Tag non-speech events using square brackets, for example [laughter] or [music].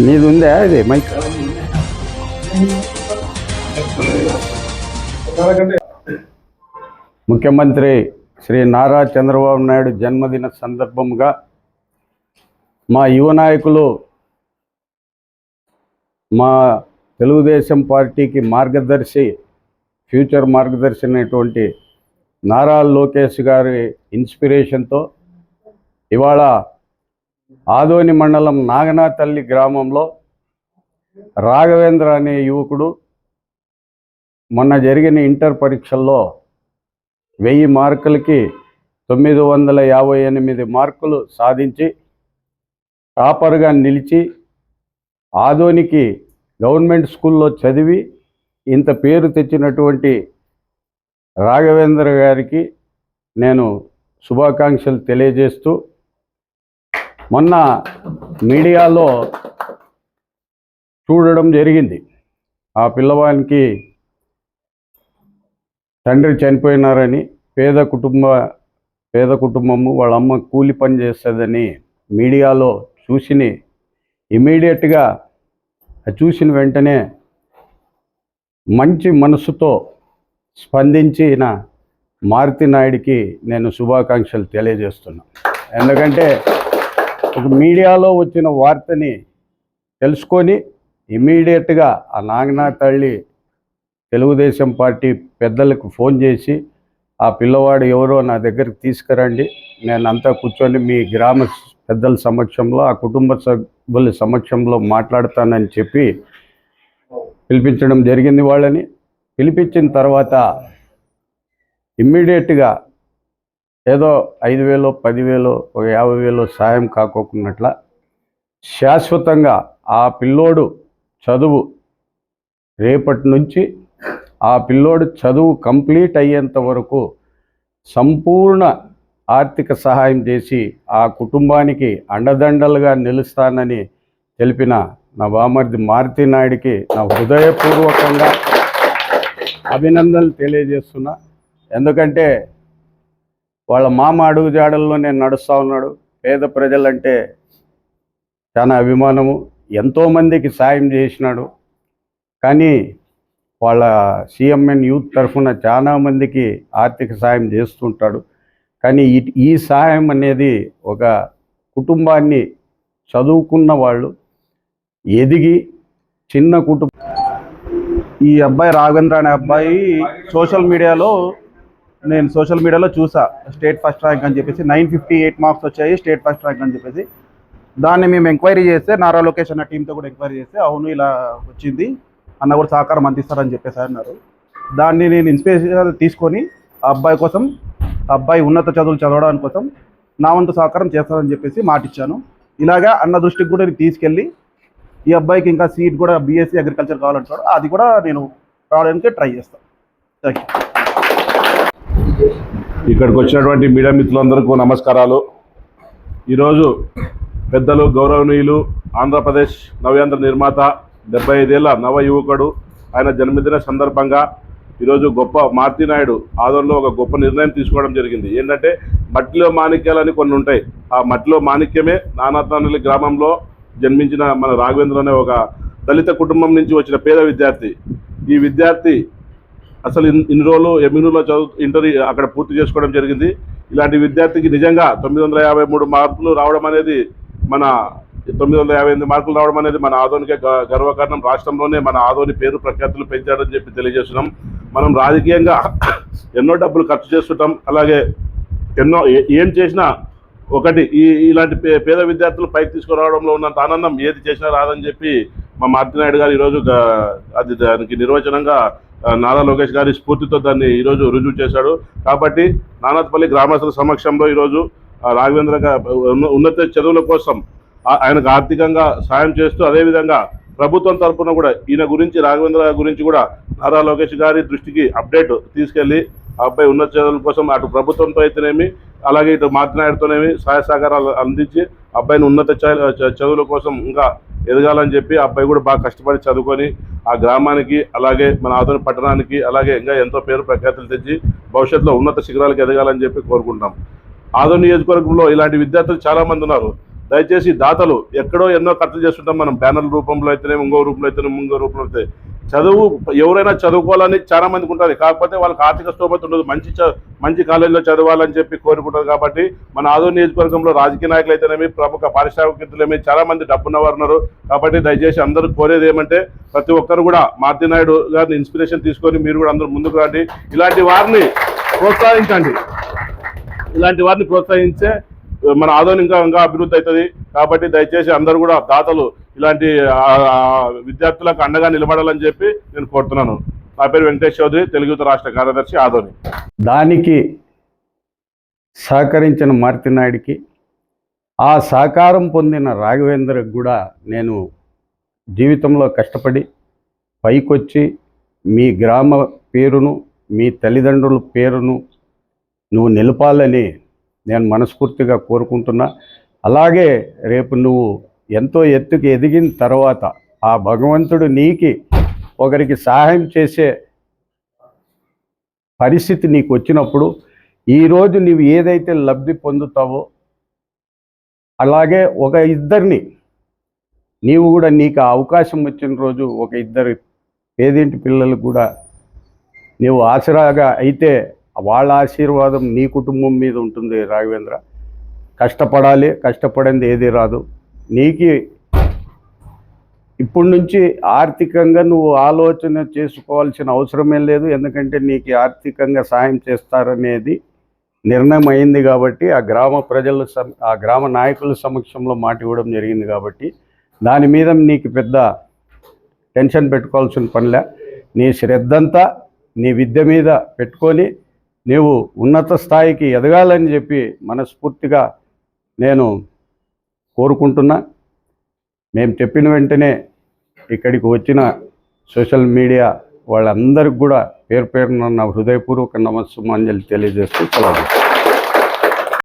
నీది ఉందా ఇది? మైక్ ముఖ్యమంత్రి శ్రీ నారా చంద్రబాబు నాయుడు జన్మదిన సందర్భంగా మా యువ నాయకులు మా తెలుగుదేశం పార్టీకి మార్గదర్శి ఫ్యూచర్ మార్గదర్శి అనేటువంటి నారా లోకేష్ గారి ఇన్స్పిరేషన్తో ఇవాళ ఆదోని మండలం నాగనాతల్లి గ్రామంలో రాఘవేంద్ర అనే యువకుడు మొన్న జరిగిన ఇంటర్ పరీక్షల్లో వెయ్యి మార్కులకి తొమ్మిది వందల యాభై ఎనిమిది మార్కులు సాధించి టాపర్గా నిలిచి ఆదోనికి గవర్నమెంట్ స్కూల్లో చదివి ఇంత పేరు తెచ్చినటువంటి రాఘవేంద్ర గారికి నేను శుభాకాంక్షలు తెలియజేస్తూ మొన్న మీడియాలో చూడడం జరిగింది. ఆ పిల్లవానికి తండ్రి చనిపోయినారని పేద కుటుంబ పేద కుటుంబము వాళ్ళ అమ్మ కూలి పని చేస్తుందని మీడియాలో చూసిని ఇమీడియట్గా చూసిన వెంటనే మంచి మనసుతో స్పందించిన మారుతి నాయుడికి నేను శుభాకాంక్షలు తెలియజేస్తున్నా. ఎందుకంటే ఒక మీడియాలో వచ్చిన వార్తని తెలుసుకొని ఇమీడియట్గా ఆ నాగనా తల్లి తెలుగుదేశం పార్టీ పెద్దలకు ఫోన్ చేసి ఆ పిల్లవాడు ఎవరో నా దగ్గరికి తీసుకురండి నేను అంతా కూర్చొని మీ గ్రామ పెద్దల సమక్షంలో ఆ కుటుంబ సభ్యుల సమక్షంలో మాట్లాడతానని చెప్పి పిలిపించడం జరిగింది వాళ్ళని. పిలిపించిన తర్వాత ఇమ్మీడియట్గా ఏదో ఐదు వేలు పదివేలు ఒక యాభై వేలు సాయం కాకోకున్నట్ల శాశ్వతంగా ఆ పిల్లోడు చదువు రేపటి నుంచి ఆ పిల్లోడు చదువు కంప్లీట్ అయ్యేంత వరకు సంపూర్ణ ఆర్థిక సహాయం చేసి ఆ కుటుంబానికి అండదండలుగా నిలుస్తానని తెలిపిన నా బామర్ది మారుతి నాయుడికి నా హృదయపూర్వకంగా అభినందనలు తెలియజేస్తున్నా. ఎందుకంటే వాళ్ళ మామ అడుగుజాడల్లో నేను నడుస్తూ ఉన్నాడు. పేద ప్రజలంటే చాలా అభిమానము. ఎంతోమందికి సాయం చేసినాడు. కానీ వాళ్ళ సిఎంఎన్ యూత్ తరఫున చాలా మందికి ఆర్థిక సాయం చేస్తుంటాడు. కానీ ఈ ఈ సహాయం అనేది ఒక కుటుంబాన్ని చదువుకున్న వాళ్ళు ఎదిగి చిన్న కుటుంబం ఈ అబ్బాయి రాఘవేంద్ర అనే అబ్బాయి సోషల్ మీడియాలో నేను సోషల్ మీడియాలో చూసా స్టేట్ ఫస్ట్ ర్యాంక్ అని చెప్పేసి నైన్ ఫిఫ్టీ ఎయిట్ మార్క్స్ వచ్చాయి స్టేట్ ఫస్ట్ ర్యాంక్ అని చెప్పేసి. దాన్ని మేము ఎంక్వైరీ చేస్తే నారా లోకేష్ అన్న టీంతో కూడా ఎంక్వైరీ చేస్తే అవును ఇలా వచ్చింది అన్న కూడా సహకారం అందిస్తారని చెప్పేసి అన్నారు. దాన్ని నేను ఇన్స్పిరేషన్ తీసుకొని ఆ అబ్బాయి కోసం ఆ అబ్బాయి ఉన్నత చదువులు చదవడానికి కోసం నా వంతు సహకారం చేస్తానని చెప్పేసి మాటిచ్చాను. ఇలాగా అన్న దృష్టికి కూడా నేను తీసుకెళ్ళి ఈ అబ్బాయికి ఇంకా సీట్ కూడా బీఎస్సీ అగ్రికల్చర్ కావాలంటాడు అది కూడా నేను రావడానికి ట్రై చేస్తాను థ్యాంక్ యూ ఇక్కడికి వచ్చినటువంటి మీడియా మిత్రులందరికీ నమస్కారాలు. ఈరోజు పెద్దలు గౌరవనీయులు ఆంధ్రప్రదేశ్ నవ్యాంధ్ర నిర్మాత డెబ్బై ఐదేళ్ళ నవ యువకుడు ఆయన జన్మదిన సందర్భంగా ఈరోజు గొప్ప మారుతి నాయుడు ఆదరణలో ఒక గొప్ప నిర్ణయం తీసుకోవడం జరిగింది. ఏంటంటే మట్టిలో మాణిక్యాలని కొన్ని ఉంటాయి. ఆ మట్టిలో మాణిక్యమే నానాతానల్లి గ్రామంలో జన్మించిన మన రాఘవేంద్ర అనే ఒక దళిత కుటుంబం నుంచి వచ్చిన పేద విద్యార్థి. ఈ విద్యార్థి అసలు ఇన్ని రోజులు ఎమ్యూనులో చదువు ఇంటర్ అక్కడ పూర్తి చేసుకోవడం జరిగింది. ఇలాంటి విద్యార్థికి నిజంగా తొమ్మిది వందల యాభై మూడు మార్కులు రావడం అనేది మన తొమ్మిది వందల యాభై ఎనిమిది మార్కులు రావడం అనేది మన ఆదోనికే గ- గర్వకారణం. రాష్ట్రంలోనే మన ఆదోని పేరు ప్రఖ్యాతులు పెంచాడని చెప్పి తెలియజేస్తున్నాం. మనం రాజకీయంగా [clears throat] ఎన్నో డబ్బులు ఖర్చు చేస్తుంటాం. అలాగే ఎన్నో ఏ- ఏం చేసినా ఒకటి ఈ ఇలాంటి పే- పేద విద్యార్థులు పైకి తీసుకురావడంలో ఉన్నంత ఆనందం ఏది చేసినా రాదని చెప్పి మా మార్తినాయుడు గారు ఈరోజు అది దానికి నిర్వచనంగా నారా లోకేష్ గారి స్ఫూర్తితో దాన్ని ఈరోజు రుజువు చేశాడు. కాబట్టి నానాత్పల్లి గ్రామస్తుల సమక్షంలో ఈరోజు రాఘవేంద్ర ఉన్న- ఉన్నత చదువుల కోసం ఆయనకు ఆర్థికంగా సాయం చేస్తూ అదేవిధంగా ప్రభుత్వం తరఫున కూడా ఈయన గురించి రాఘవేంద్ర గురించి కూడా నారా లోకేష్ గారి దృష్టికి అప్డేట్ తీసుకెళ్ళి ఆ అబ్బాయి ఉన్నత చదువుల కోసం అటు ప్రభుత్వంతో అయితేనేమి అలాగే ఇటు మార్తినాయుడుతోనేమి సహాయ సహకారాలు అందించి అబ్బాయిని ఉన్నత చ- చదువుల కోసం ఇంకా ఎదగాలని చెప్పి ఆ అబ్బాయి కూడా బాగా కష్టపడి చదువుకొని ఆ గ్రామానికి అలాగే మన ఆధునిక పట్టణానికి అలాగే ఇంకా ఎంతో పేరు ప్రఖ్యాతులు తెచ్చి భవిష్యత్తులో ఉన్నత శిఖరాలకు ఎదగాలని చెప్పి కోరుకుంటున్నాం. ఆధునిక నియోజకవర్గంలో ఇలాంటి విద్యార్థులు చాలామంది ఉన్నారు. దయచేసి దాతలు ఎక్కడో ఎన్నో ఖర్చు చేస్తుంటాం మనం బ్యానర్ రూపంలో అయితేనే ఇంకో రూపంలో అయితేనే ఇంకో రూపంలో అయితే. చదువు ఎవరైనా చదువుకోవాలని చాలా మందికి ఉంటుంది. కాకపోతే వాళ్ళకి ఆర్థిక స్తోమత ఉండదు. మంచి చ- మంచి కాలేజీలో చదవాలని చెప్పి కోరుకుంటారు కాబట్టి మన ఆదోని నియోజకవర్గంలో రాజకీయ నాయకులు అయితేనేమి ప్రముఖ పారిశ్రామికవేత్తలేమి చాలా మంది డబ్బున్నవారు ఉన్నారు. కాబట్టి దయచేసి అందరూ కోరేది ఏమంటే ప్రతి ఒక్కరు కూడా మారుతి నాయుడు గారిని ఇన్స్పిరేషన్ తీసుకొని మీరు కూడా అందరూ ముందుకు రండి. ఇలాంటి వారిని ప్రోత్సహించండి. ఇలాంటి వారిని ప్రోత్సహించే మన ఆదోని ఇంకా ఇంకా అభివృద్ధి అవుతుంది. కాబట్టి దయచేసి అందరూ కూడా దాతలు ఇలాంటి విద్యార్థులకు అండగా నిలబడాలని చెప్పి నేను కోరుతున్నాను. నా పేరు వెంకటేష్ చౌదరి తెలుగు రాష్ట్ర కార్యదర్శి ఆదోని. దానికి సహకరించిన మారుతినాయుడికి ఆ సహకారం పొందిన రాఘవేంద్రకు కూడా నేను జీవితంలో కష్టపడి పైకొచ్చి మీ గ్రామ పేరును మీ తల్లిదండ్రుల పేరును నువ్వు నిలపాలని నేను మనస్ఫూర్తిగా కోరుకుంటున్నా. అలాగే రేపు నువ్వు ఎంతో ఎత్తుకు ఎదిగిన తర్వాత ఆ భగవంతుడు నీకి ఒకరికి సహాయం చేసే పరిస్థితి నీకు వచ్చినప్పుడు ఈరోజు నీవు ఏదైతే లబ్ధి పొందుతావో అలాగే ఒక ఇద్దరిని నీవు కూడా నీకు ఆ అవకాశం వచ్చిన రోజు ఒక ఇద్దరు పేదింటి పిల్లలు కూడా నీవు ఆసరాగా అయితే వాళ్ళ ఆశీర్వాదం నీ కుటుంబం మీద ఉంటుంది రాఘవేంద్ర. కష్టపడాలి కష్టపడింది ఏది రాదు. నీకి ఇప్పటి నుంచి ఆర్థికంగా నువ్వు ఆలోచన చేసుకోవాల్సిన అవసరమే లేదు. ఎందుకంటే నీకు ఆర్థికంగా సాయం చేస్తారనేది నిర్ణయం అయింది కాబట్టి ఆ గ్రామ ప్రజల సమ ఆ గ్రామ నాయకుల సమక్షంలో మాట ఇవ్వడం జరిగింది కాబట్టి దాని మీద నీకు పెద్ద టెన్షన్ పెట్టుకోవాల్సిన పనిలే. నీ శ్రద్ధంతా నీ విద్య మీద పెట్టుకొని నీవు ఉన్నత స్థాయికి ఎదగాలని చెప్పి మనస్ఫూర్తిగా నేను కోరుకుంటున్నా. మేము చెప్పిన వెంటనే ఇక్కడికి వచ్చిన సోషల్ మీడియా వాళ్ళందరికీ కూడా పేరు పేరున నా హృదయపూర్వక నమస్సుమాంజలి తెలియజేస్తూ సెలవు.